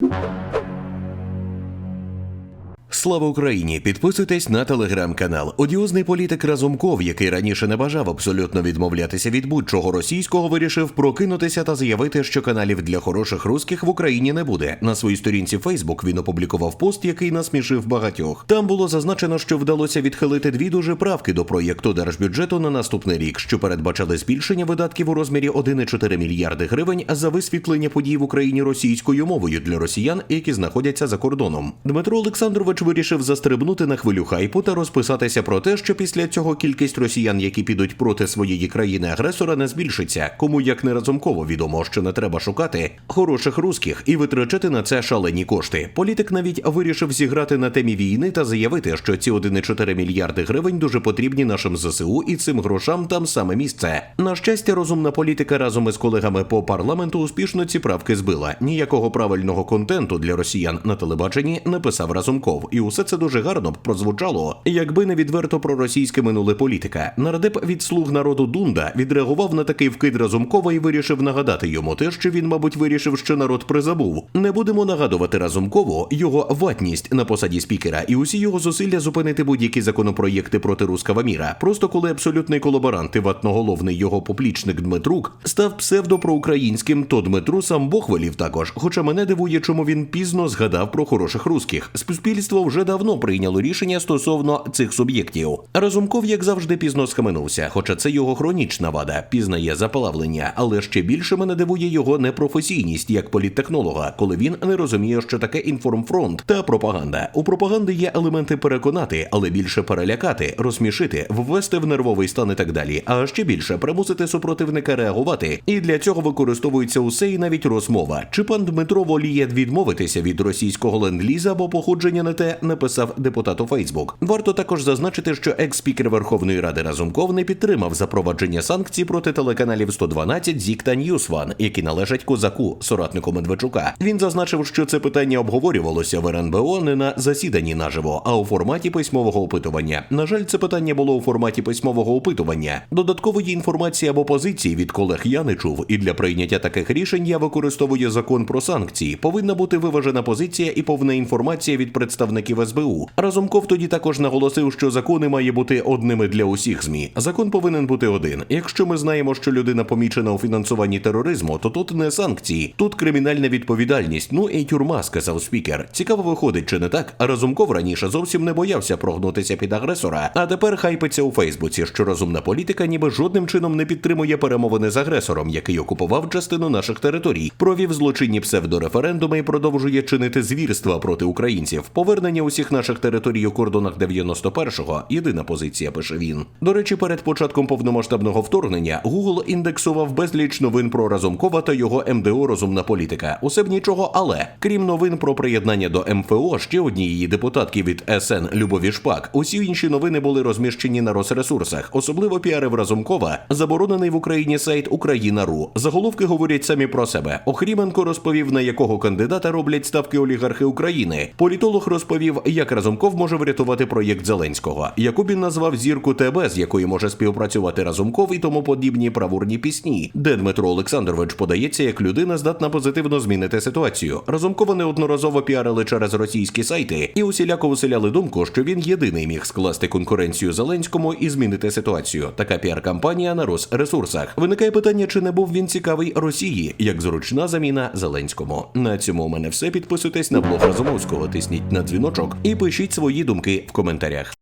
you. Слава Україні! Підписуйтесь на телеграм-канал. Одіозний політик Разумков, який раніше не бажав абсолютно відмовлятися від будь-чого російського, вирішив прокинутися та заявити, що каналів для хороших русських в Україні не буде. На своїй сторінці Фейсбук він опублікував пост, який насмішив багатьох. Там було зазначено, що вдалося відхилити дві дуже правки до проєкту держбюджету на наступний рік, що передбачали збільшення видатків у розмірі 1,4 мільярди гривень за висвітлення подій в Україні російською мовою для росіян, які знаходяться за кордоном. Дмитро Олександрович вирішив застрибнути на хвилю хайпу та розписатися про те, що після цього кількість росіян, які підуть проти своєї країни-агресора, не збільшиться. Кому як не разумково відомо, що не треба шукати хороших русських і витрачати на це шалені кошти. Політик навіть вирішив зіграти на темі війни та заявити, що ці 1,4 мільярди гривень дуже потрібні нашим ЗСУ, і цим грошам там саме місце. На щастя, розумна політика разом із колегами по парламенту успішно ці правки збила. Ніякого правильного контенту для росіян на телебаченні не писав Разумков, і усе це дуже гарно б прозвучало, якби не відверто проросійське минуле політика. Нардеп від слуг народу Дунда відреагував на такий вкид Разумкова і вирішив нагадати йому те, що він, мабуть, вирішив, що народ призабув. Не будемо нагадувати Разумкову його ватність на посаді спікера і усі його зусилля зупинити будь-які законопроєкти проти руского міра. Просто коли абсолютний колаборант і ватноголовний його поплічник Дмитрук став псевдопроукраїнським, то Дмитру сам Бог велів також. Хоча мене дивує, чому він пізно згадав про хороших русських. Суспільство вже давно прийняло рішення стосовно цих суб'єктів. Разумков, як завжди, пізно схаменувся, хоча це його хронічна вада, пізнає заплавлення, але ще більше мене дивує його непрофесійність як політтехнолога, коли він не розуміє, що таке інформфронт та пропаганда. У пропаганди є елементи переконати, але більше перелякати, розсмішити, ввести в нервовий стан і так далі. А ще більше примусити супротивника реагувати. І для цього використовується усе і навіть розмова. Чи пан Дмитро воліє відмовитися від російського ленд-ліза або походження на те, написав депутат у Фейсбук. Варто також зазначити, що екс-спікер Верховної Ради Разумков не підтримав запровадження санкцій проти телеканалів 112, ЗІК та Ньюсван, які належать козаку, соратнику Медведчука. Він зазначив, що це питання обговорювалося в РНБО не на засіданні наживо, а у форматі письмового опитування. На жаль, це питання було у форматі письмового опитування. Додаткової інформації або позиції від колег я не чув, і для прийняття таких рішень я використовую закон про санкції. Повинна бути виважена позиція і повна інформація від представників СБУ. Разумков тоді також наголосив, що закони має бути одними для усіх змі. Закон повинен бути один. Якщо ми знаємо, що людина помічена у фінансуванні тероризму, то тут не санкції, тут кримінальна відповідальність. Ну і тюрма, сказав спікер. Цікаво виходить, чи не так? Разумков раніше зовсім не боявся прогнутися під агресора, а тепер хайпиться у Фейсбуці, що розумна політика ніби жодним чином не підтримує перемовини з агресором, який окупував частину наших територій, провів злочинні псевдореферендуми і продовжує чинити звірства проти українців. Повернення усіх наших територій у кордонах 91-го – єдина позиція, пише він. До речі, перед початком повномасштабного вторгнення Google індексував безліч новин про Разумкова та його МДО Розумна політика. Усе б нічого, але крім новин про приєднання до МФО, ще однієї депутатки від СН Любові Шпак. Усі інші новини були розміщені на Росресурсах, особливо піарив Разумкова, заборонений в Україні сайт Україна.ру. Заголовки говорять самі про себе. Охріменко розповів, на якого кандидата роблять ставки олігархи України. Політолог розповів, як Разумков може врятувати проєкт Зеленського. Якубін назвав зірку ТБ, з якою може співпрацювати Разумков і тому подібні правурні пісні, де Дмитро Олександрович подається як людина, здатна позитивно змінити ситуацію. Разумкова неодноразово піарили через російські сайти і усіляко уселяли думку, що він єдиний міг скласти конкуренцію Зеленському і змінити ситуацію. Така піар-кампанія на Росресурсах. Виникає питання, чи не був він цікавий Росії як зручна заміна Зеленському. На цьому у мене все. Підписуйтесь на блог Разумовського, тисніть на дзвіночок і пишіть свої думки в коментарях.